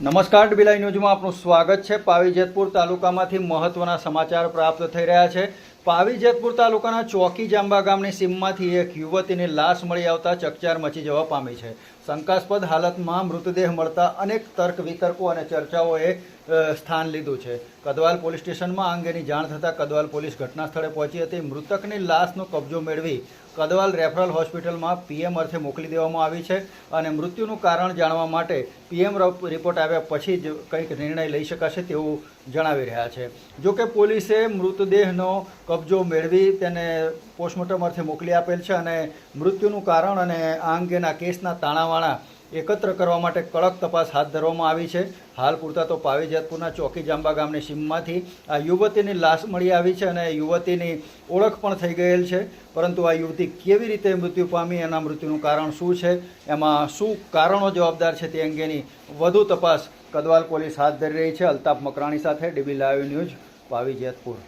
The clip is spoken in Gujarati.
નમસ્કાર ડીબીલાઈ ન્યૂઝમાં આપનું સ્વાગત છે. પાવી જેતપુર તાલુકામાંથી મહત્વના સમાચાર પ્રાપ્ત થઈ રહ્યા છે. પાવી જેતપુર તાલુકાના ચોકી જાંબા ગામની સીમમાંથી એક યુવતીની લાશ મળી આવતા ચકચાર મચી જવા પામી છે. શંકાસ્પદ હાલતમાં મૃતદેહ મળતા અનેક તર્ક વિતર્કો અને ચર્ચાઓએ સ્થાન લીધું છે. કદવાલ પોલીસ સ્ટેશનમાં આ અંગેની જાણ થતાં કદવાલ પોલીસ ઘટના સ્થળે પહોંચી હતી. મૃતકની લાશનો કબજો મેળવી કદવાલ રેફરલ હોસ્પિટલમાં પીએમ અર્થે મોકલી દેવામાં આવી છે અને મૃત્યુનું કારણ જાણવા માટે પીએમ રિપોર્ટ આવ્યા પછી જ કંઈક નિર્ણય લઈ શકાશે તેવું જણાવી રહ્યા છે. જોકે પોલીસે મૃતદેહનો કબજો મેળવી તેને પોસ્ટમોર્ટમ અર્થે મોકલી આપેલ છે અને મૃત્યુનું કારણ અને આ અંગેના કેસના તાણાવાણા એકત્ર કરવા માટે કડક તપાસ હાથ ધરવામાં આવી છે. હાલ પૂરતા તો પાવીજાતપુરના ચોકી જાંબા ગામની સીમમાંથી આ યુવતીની લાશ મળી આવી છે અને યુવતીની ઓળખ પણ થઈ ગયેલ છે. પરંતુ આ યુવતી કેવી રીતે મૃત્યુ પામી, એના મૃત્યુનું કારણ શું છે, એમાં શું કારણો જવાબદાર છે તે અંગેની વધુ તપાસ કદવાલ પોલીસ હાથ ધરી રહી છે. અલ્તાફ મકરાણી સાથે DB live news Pavi Jetpur.